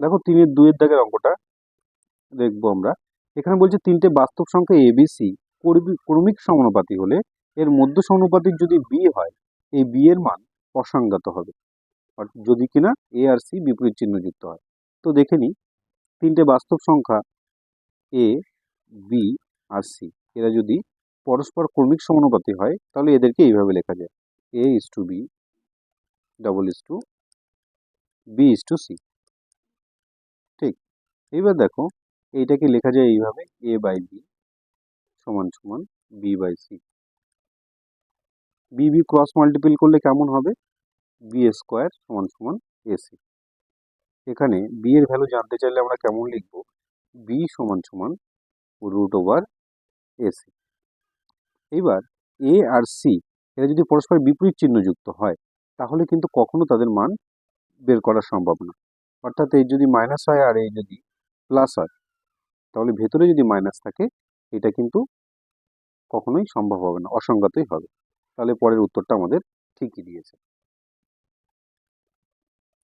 দেখো তিনের দুইয়ের দাগের অঙ্কটা দেখব আমরা। এখানে বলছে তিনটে বাস্তব সংখ্যা এ এবিসি ক্রমিক সমানুপাতি হলে এর মধ্য সমানুপাতির যদি বি হয়, এই বি এর মান অসংজ্ঞাত হবে। যদি কিনা এ আর সি বিপরীত চিহ্ন যুক্ত হয়। তো দেখে নিই তিনটে বাস্তব সংখ্যা এ বি আর সি এরা যদি পরস্পর ক্রমিক সমানুপাতি হয়, তাহলে এদেরকে এইভাবে লেখা যায়। A is to B double is to B is to C এইবার দেখো, এইটাকে লেখা যায় এইভাবে এ বাই বি সমান সমান B by C B B cross multiple করলে কেমন হবে? বি স্কোয়ার সমান সমান এসি এখানে বি এর ভ্যালু জানতে চাইলে আমরা কেমন লিখব? বি সমান সমান রুট ওভার এসি এইবার এ আর সি এরা যদি পরস্পর বিপরীত চিহ্ন যুক্ত হয়, তাহলে কিন্তু কখনো তাদের মান বের করা সম্ভব না। অর্থাৎ এই যদি মাইনাস হয় আর এই যদি প্লাস হয়। তাহলে ভেতরে যদি মাইনাস থাকে, এটা কিন্তু কখনোই সম্ভব হবে না অসংগতই হবে। তাহলে পরের উত্তরটা আমাদের ঠিকই দিয়েছে।